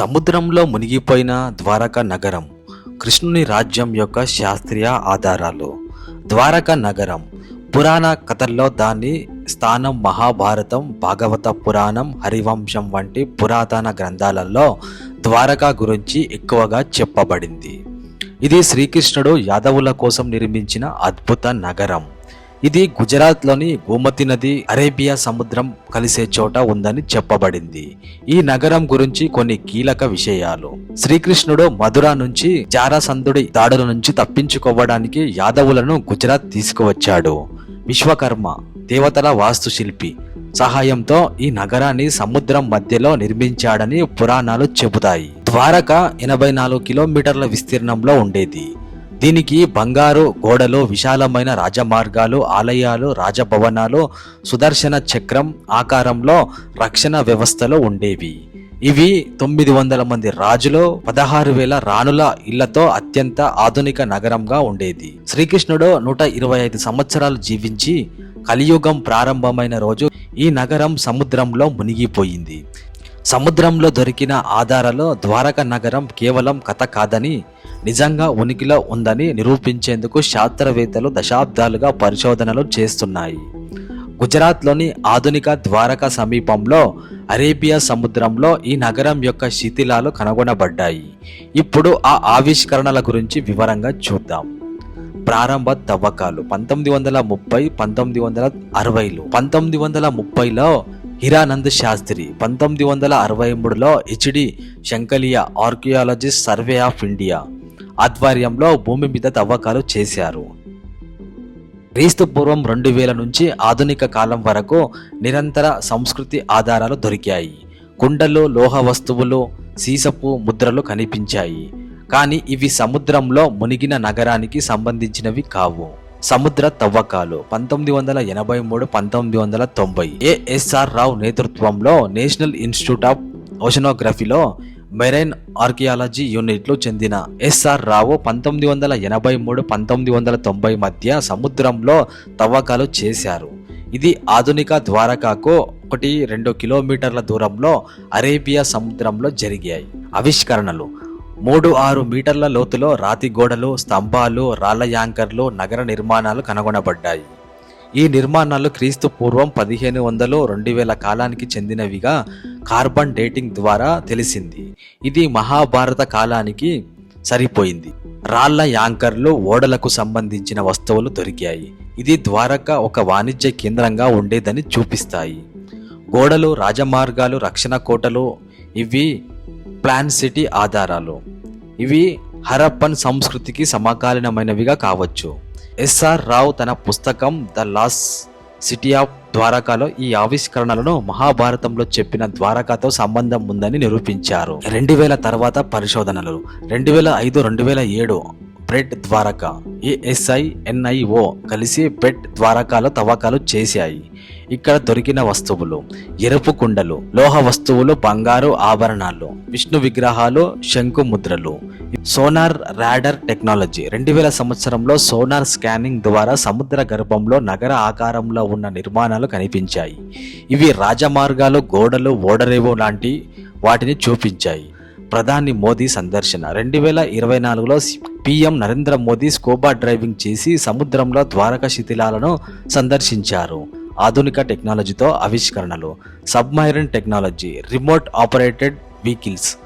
సముద్రంలో మునిగిపోయిన ద్వారకా నగరం కృష్ణుని రాజ్యం యొక్క శాస్త్రీయ ఆధారాలు. ద్వారకా నగరం పురాణ కథల్లో దాని స్థానం మహాభారతం భాగవత పురాణం హరివంశం వంటి పురాతన గ్రంథాలలో ద్వారకా గురించి ఎక్కువగా చెప్పబడింది. ఇది శ్రీకృష్ణుడు యాదవుల కోసం నిర్మించిన అద్భుత నగరం. ఇది గుజరాత్లోని గోమతి నది అరేబియా సముద్రం కలిసే చోట ఉందని చెప్పబడింది. ఈ నగరం గురించి కొన్ని కీలక విషయాలు. శ్రీకృష్ణుడు మధుర నుంచి జారాసంధుడి దాడుల నుంచి తప్పించుకోవడానికి యాదవులను గుజరాత్ తీసుకువచ్చాడు. విశ్వకర్మ దేవతల వాస్తుశిల్పి సహాయంతో ఈ నగరాన్ని సముద్రం మధ్యలో నిర్మించాడని పురాణాలు చెబుతాయి. ద్వారక ఎనభై నాలుగు కిలోమీటర్ల విస్తీర్ణంలో ఉండేది. దీనికి బంగారు గోడలు విశాలమైన రాజమార్గాలు ఆలయాలు రాజభవనాలు సుదర్శన చక్రం ఆకారంలో రక్షణ వ్యవస్థలు ఉండేవి. ఇవి తొమ్మిది వందల మంది రాజులు పదహారు వేల రాణుల ఇళ్ళతో అత్యంత ఆధునిక నగరంగా ఉండేది. శ్రీకృష్ణుడు నూట ఇరవై ఐదు సంవత్సరాలు జీవించి కలియుగం ప్రారంభమైన రోజు ఈ నగరం సముద్రంలో మునిగిపోయింది. సముద్రంలో దొరికిన ఆధారాలు ద్వారక నగరం కేవలం కథ కాదని నిజంగా ఉనికిలో ఉందని నిరూపించేందుకు శాస్త్రవేత్తలు దశాబ్దాలుగా పరిశోధనలు చేస్తున్నాయి. గుజరాత్లోని ఆధునిక ద్వారక సమీపంలో అరేబియా సముద్రంలో ఈ నగరం యొక్క శిథిలాలు కనుగొనబడ్డాయి. ఇప్పుడు ఆ ఆవిష్కరణల గురించి వివరంగా చూద్దాం. ప్రారంభ తవ్వకాలు పంతొమ్మిది వందల ముప్పై పంతొమ్మిది వందల అరవైలు. పంతొమ్మిది వందల ముప్పైలో హిరానంద్ శాస్త్రి పంతొమ్మిది వందల అరవై మూడులో HD Sankalia archaeologist survey of India ఆధ్వర్యంలో భూమి మీద తవ్వకాలు చేశారు. క్రీస్తు పూర్వం రెండు వేల నుంచి ఆధునిక కాలం వరకు నిరంతర సంస్కృతి ఆధారాలు దొరికాయి. కుండలు లోహ వస్తువులు సీసపు ముద్రలు కనిపించాయి. కానీ ఇవి సముద్రంలో మునిగిన నగరానికి సంబంధించినవి కావు. సముద్ర తవ్వకాలు పంతొమ్మిది వందల ఎనభై మూడు పంతొమ్మిది వందల తొంభై. ఏఎస్ఆర్ రావు నేతృత్వంలో నేషనల్ ఇన్స్టిట్యూట్ ఆఫ్ ఓషనోగ్రఫీలో మెరైన్ ఆర్కియాలజీ యూనిట్లు చెందిన ఎస్ఆర్ రావు పంతొమ్మిది వందల ఎనభై మూడు పంతొమ్మిది వందల తొంభై మధ్య సముద్రంలో తవ్వకాలు చేశారు. ఇది ఆధునిక ద్వారకాకు ఒకటి రెండు కిలోమీటర్ల దూరంలో అరేబియా సముద్రంలో జరిగాయి. ఆవిష్కరణలు. మూడు ఆరు మీటర్ల లోతులో రాతి గోడలు స్తంభాలు రాళ్ళ యాంకర్లు నగర నిర్మాణాలు కనుగొనబడ్డాయి. ఈ నిర్మాణాలు క్రీస్తు పూర్వం పదిహేను వందలు రెండు వేల కాలానికి చెందినవిగా కార్బన్ డేటింగ్ ద్వారా తెలిసింది. ఇది మహాభారత కాలానికి సరిపోయింది. రాళ్ళ యాంకర్లు ఓడలకు సంబంధించిన వస్తువులు దొరికాయి. ఇది ద్వారక ఒక వాణిజ్య కేంద్రంగా ఉండేదని చూపిస్తాయి. గోడలు రాజమార్గాలు రక్షణ కోటలు ఇవి ప్లాన్ సిటీ ఆధారాలు. ఇవి హరప్పన్ సంస్కృతికి సమకాలీనమైనవిగా కావచ్చు. ఎస్ఆర్ రావు తన పుస్తకం ద లాస్ సిటీ ఆఫ్ ద్వారకాలో ఈ ఆవిష్కరణలను మహాభారతంలో చెప్పిన ద్వారకాతో సంబంధం ఉందని నిరూపించారు. రెండు వేల తర్వాత పరిశోధనలు. రెండు వేల ఐదు రెండు వేల ఏడు బ్రెడ్ ద్వారక ఏఎస్ఐ ఎన్ఐఓ కలిసి బెడ్ ద్వారకాలో తవ్వకాలు చేశాయి. ఇక్కడ దొరికిన వస్తువులు ఎరుపు కుండలు లోహ వస్తువులు బంగారు ఆభరణాలు విష్ణు విగ్రహాలు శంకు ముద్రలు. సోనార్ రాడర్ టెక్నాలజీ రెండు వేల సంవత్సరంలో సోనార్ స్కానింగ్ ద్వారా సముద్ర గర్భంలో నగర ఆకారంలో ఉన్న నిర్మాణాలు కనిపించాయి. ఇవి రాజమార్గాలు గోడలు ఓడరేవు లాంటి వాటిని చూపించాయి. ప్రధాని మోదీ సందర్శన. రెండు వేల ఇరవై నాలుగులో PM Narendra Modi scuba driving చేసి సముద్రంలో ద్వారక శిథిలాలను సందర్శించారు. ఆధునిక టెక్నాలజీతో ఆవిష్కరణలు. Submarine technology remote operated vehicles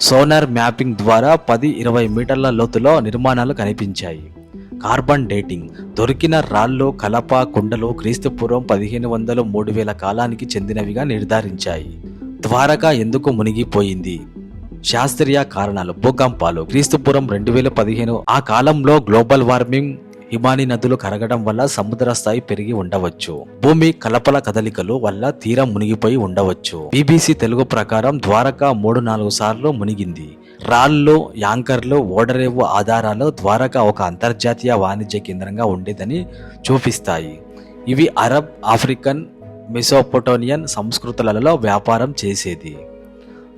sonar mapping ద్వారా పది ఇరవై మీటర్ల లోతులో నిర్మాణాలు కనిపించాయి. కార్బన్ డేటింగ్ దొరికిన రాళ్ళు కలప కుండలు క్రీస్తుపూర్వం పదిహేను వందలు మూడు వేల కాలానికి చెందినవిగా నిర్ధారించాయి. ద్వారక ఎందుకు మునిగిపోయింది? శాస్త్రీయ కారణాలు. భూకంపాలు. క్రీస్తుపురం రెండు వేల పదిహేను ఆ కాలంలో గ్లోబల్ వార్మింగ్ హిమాని నదులు కరగడం వల్ల సముద్ర స్థాయి పెరిగి ఉండవచ్చు. భూమి కలపల కదలికలు వల్ల తీరం మునిగిపోయి ఉండవచ్చు. బీబీసీ తెలుగు ప్రకారం ద్వారకా మూడు నాలుగు సార్లు మునిగింది. రాళ్ళు యాంకర్లు ఓడరేవు ఆధారాలు ద్వారకా ఒక అంతర్జాతీయ వాణిజ్య కేంద్రంగా ఉండేదని చూపిస్తాయి. ఇవి అరబ్ ఆఫ్రికన్ మెసోపొటోనియన్ సంస్కృతులలో వ్యాపారం చేసేది.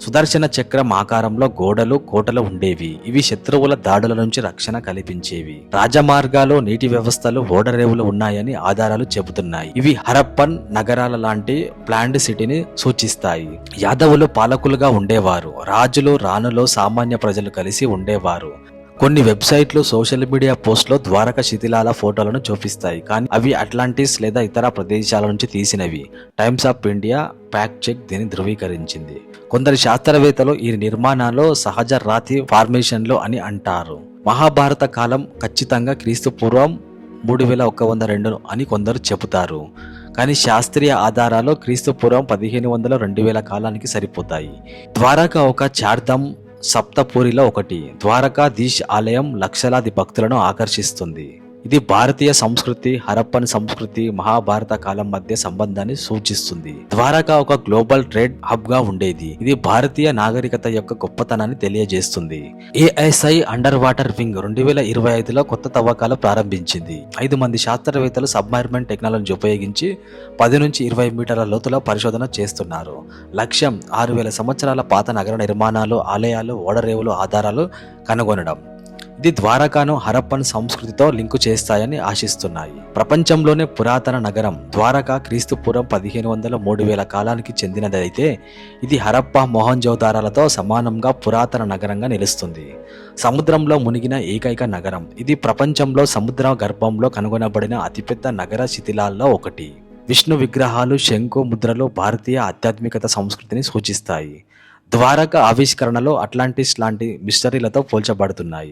సుదర్శన చక్రం ఆకారంలో గోడలు కోటలు ఉండేవి. ఇవి శత్రువుల దాడుల నుంచి రక్షణ కల్పించేవి. రాజమార్గాలు నీటి వ్యవస్థలు ఓడరేవులు ఉన్నాయని ఆధారాలు చెబుతున్నాయి. ఇవి హరప్పన్ నగరాల లాంటి ప్లాండ్ సిటీని సూచిస్తాయి. యాదవులు పాలకులుగా ఉండేవారు. రాజులు రాణులు సామాన్య ప్రజలు కలిసి ఉండేవారు. కొన్ని వెబ్సైట్లు సోషల్ మీడియా పోస్ట్లో ద్వారక శిథిలాల ఫోటోలను చూపిస్తాయి. కానీ అవి అట్లాంటిస్ లేదా ఇతర ప్రదేశాల నుంచి తీసినవి. Times of India fact check దీన్ని ధృవీకరించింది. కొందరు శాస్త్రవేత్తలు ఈ నిర్మాణాలు సహజ రాతి ఫార్మేషన్లు అని అంటారు. మహాభారత కాలం ఖచ్చితంగా క్రీస్తు పూర్వం మూడు వేల ఒక వంద రెండు అని కొందరు చెబుతారు. కానీ శాస్త్రీయ ఆధారాలు క్రీస్తు పూర్వం పదిహేను వందల రెండు వేల కాలానికి సరిపోతాయి. ద్వారక ఒక చార్థం సప్తపూరిలో ఒకటి ద్వారకాధీష్ ఆలయం లక్షలాది భక్తులను ఆకర్షిస్తుంది. ఇది భారతీయ సంస్కృతి హరప్పన్ సంస్కృతి మహాభారత కాలం మధ్య సంబంధాన్ని సూచిస్తుంది. ద్వారకా ఒక గ్లోబల్ ట్రేడ్ హబ్గా ఉండేది. ఇది భారతీయ నాగరికత యొక్క గొప్పతనాన్ని తెలియజేస్తుంది. ఏఎస్ఐ అండర్ వాటర్ వింగ్ రెండు వేల ఇరవై ఐదులో కొత్త తవ్వకాలు ప్రారంభించింది. ఐదు మంది శాస్త్రవేత్తలు సబ్మర్మెంట్ టెక్నాలజీ ఉపయోగించి పది నుంచి ఇరవై మీటర్ల లోతులో పరిశోధన చేస్తున్నారు. లక్ష్యం ఆరు వేల సంవత్సరాల పాత నగర నిర్మాణాలు ఆలయాలు ఓడరేవులు ఆధారాలు కనుగొనడం. ఇది ద్వారకాను హరప్పన్ సంస్కృతితో లింకు చేస్తాయని ఆశిస్తున్నాయి. ప్రపంచంలోనే పురాతన నగరం ద్వారకా క్రీస్తుపురం పదిహేను వందల మూడు వేల కాలానికి చెందినదైతే ఇది హరప్ప మొహంజోదారాలతో సమానంగా పురాతన నగరంగా నిలుస్తుంది. సముద్రంలో మునిగిన ఏకైక నగరం. ఇది ప్రపంచంలో సముద్ర గర్భంలో కనుగొనబడిన అతిపెద్ద నగర శిథిలాల్లో ఒకటి. విష్ణు విగ్రహాలు శంకు ముద్రలు భారతీయ ఆధ్యాత్మికత సంస్కృతిని సూచిస్తాయి. ద్వారక ఆవిష్కరణలో అట్లాంటిస్ లాంటి మిస్టరీలతో పోల్చబడుతున్నాయి.